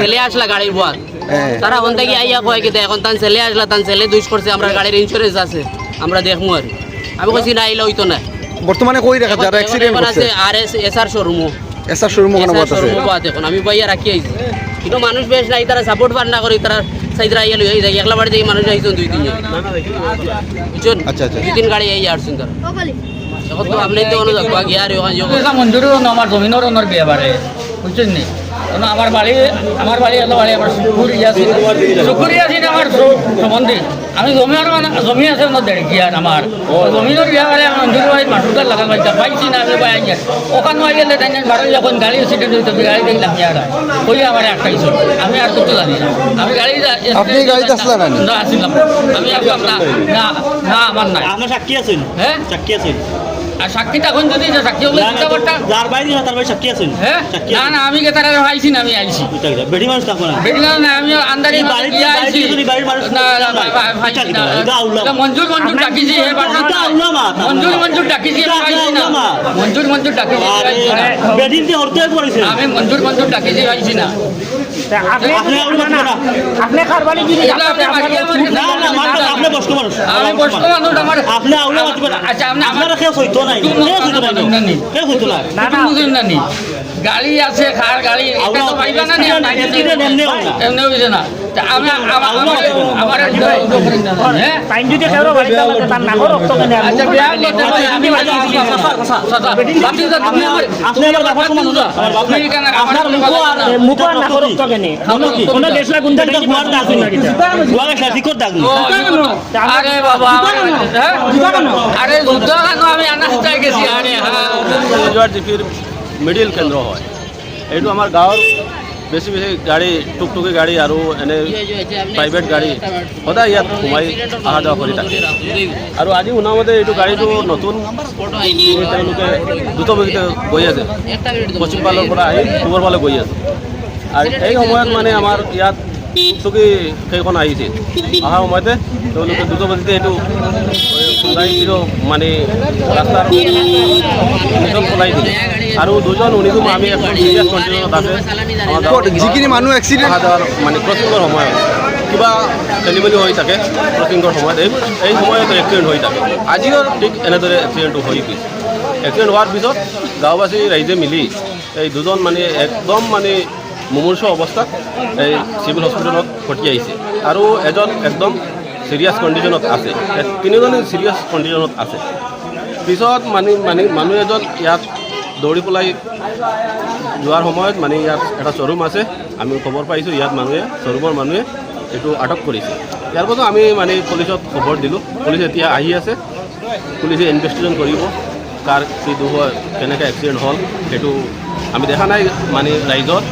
ছেলে আসলা গাড়ির বয়াত হ্যাঁ। তারা ওখান থেকে আইয়া কয় কি এখন তান ছেলে আসলা তান ছেলে দুষ করছে আমরা গাড়ির ইন্স্যুরেন্স আছে আমরা দেখব আর আমি কইছি না আইলে হইতো না। বর্তমানে কই রাখা যারা অ্যাক্সিডেন্ট আছে করছে। আর এস এস আর শোরুমও এসআর শোরুম ওখানে বাত আছে এখন। আমি বাইয়া রাখি আইছি কিন্তু মানুষ বেশ নাই তারা সাপোর্ট পার না করি তারা সাইদরা আইয়া লই যাই একলা বাড়ি থেকে মানুষ আইছেন দুই তিনজন। বুঝছেন? আচ্ছা, আচ্ছা। দুই তিন গাড়ি আইয়া আসছেন তারা। এখন তো আপনি তো অনুযায়ী গিয়া আর ওখানে না আমার জমিনের ওনার বিয়ে বাড়ে। বুঝছেন নি? কারণ আমার বাড়ি আমার বাড়ি এলো বাড়ি আমার সুকুরি আছে। সুকুরি আছে আমার সম্বন্ধে। আমি জমি আর মানে জমি আছে আমার দেড় গিয়ার আমার। জমিনের বিয়ে বাড়ি আমার মঞ্জুরি ভাই মাঠুকার লাগা পাইছে পাইছি না আমি পাই আইয়া। ওখানে আই গেলে তাই বাড়ি যখন গাড়ি অ্যাক্সিডেন্ট হইতো গাড়ি দেখলাম ইয়ার ওই আমার একটাই আমি আর কিছু জানি না। আমি গাড়ি আপনি গাড়িতে আসলেন না? না আসলাম আমি আসলাম না না না আমার নাই। আপনার সাক্ষী আছেন? হ্যাঁ? সাক্ষী আছেন? আর সাক্ষীটা এখন যদি সাক্ষী হলে করতাম যার বাইরে না তার বাইরে সাক্ষী আছেন হ্যাঁ? না না আমি কে তারা আইছি না আমি আইছি। বেটি মানুষ না না আমি আন্দারি আইছি। না না ভাই- না। মঞ্জুর মঞ্জুর ডাকিছি হে বাড়ি আর, মঞ্জুর মঞ্জুর ডাকিছি আইছি না। মঞ্জুর মঞ্জুর ডাকিছি আমি আরে আইছি না। বেটিন দিয়ে হরতে পড়েছে আমি মঞ্জুর মঞ্জুর ডাকিছি আইছি না। আপনি না আপনি কারবারি যদি এগুলো আপনি বাকি আমার কাছে না না মাত্র আপনি বসক মানুষ। আমি বসক মানুষ, আমার- আপনি আউলাম আচ্ছা, আপনি আমার- আপনারা হইতো নাই। কেউ হইতো নাই। না, না। হইতো না না। না বুঝুন না নি গাড়ি আছে খার গাড়ি এটা তো পাইবা না আমার হ্যাঁ আচ্ছা হয় আর বাবা হ্যাঁ? আরে যুদ্ধ কেন আমি গেছি আরে হ্যাঁ মিডিল কেন্দ্র হয় এইটো আমাৰ গাঁৱৰ বেছি বেছি গাড়ী, টুকটুকি গাড়ী আৰু এনে প্ৰাইভেট গাড়ী। সদায় ইয়াত সোমাই অহা যোৱা কৰি থাকে। আৰু আজি শুনামতে এইটো গাড়ীটো নতুন তেওঁলোকে দ্ৰুতগতিতে গৈ আছে। পশ্চিম ফালৰ পৰা আহি পূবৰ ফালে গৈ আছে। আৰু এই সময়ত মানে আমাৰ ইয়াত টুকটুকি সেইখন আহিছিল অহাৰ সময়তে তেওঁলোকে দ্ৰুতগতিতে এইটো চলাই দিলেও মানে ৰাস্তাৰ দুজন চলাই দিলে। আৰু দুজন শুনিছোঁ আমি এখন কণ্ডিশ্যনত আছে। যিখিনি মানুহ এক্সিডেণ্ট মানে ক্ৰচিঙৰ সময়ত কিবা খেলি মেলি হৈ থাকে ক্ৰচিঙৰ সময়ত। এই এই সময়ত এক্সিডেণ্ট হৈ থাকে। আজিও ঠিক এনেদৰে এক্সিডেণ্টটো হৈ গৈছে। এক্সিডেণ্ট হোৱাৰ পিছত গাঁওবাসী ৰাইজে মিলি এই দুজন মানে একদম মানে মুমূৰ্ষ অৱস্থাত এই চিভিল হস্পিটেলত পঠিয়াইছে আৰু এজন একদম চিৰিয়াছ কণ্ডিশ্যনত আছে। তিনিজনে চিৰিয়াছ কণ্ডিশ্যনত আছে। পিছত মানে মানে মানুহ এজন ইয়াত দৌৰি পেলাই যোৱাৰ সময়ত মানে ইয়াত এটা শ্বৰুম আছে। আমি খবৰ পাইছোঁ ইয়াত মানুহে শ্বৰুমৰ মানুহে এইটো আটক কৰিছে। ইয়াৰ পাছত আমি মানে পুলিচত খবৰ দিলোঁ। পুলিচ এতিয়া আহি আছে। পুলিচে ইনভেষ্টিগেশ্যন কৰিব, কাৰ কি দুখ কেনেকৈ এক্সিডেণ্ট হ'ল, সেইটো আমি দেখা নাই মানে ৰাইজৰ।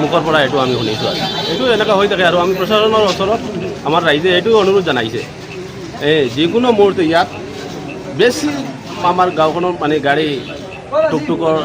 মুখৰ পৰা এইটো আমি শুনিছোঁ আৰু। এইটো এনেকুৱা হৈ থাকে আৰু আমি প্ৰশাসনৰ ওচৰত আমাৰ ৰাইজে এইটো অনুৰোধ জনাইছে। এই যিকোনো মুহূৰ্তে ইয়াত বেছি আমাৰ গাঁওখনৰ মানে গাড়ী টুকটুকৰ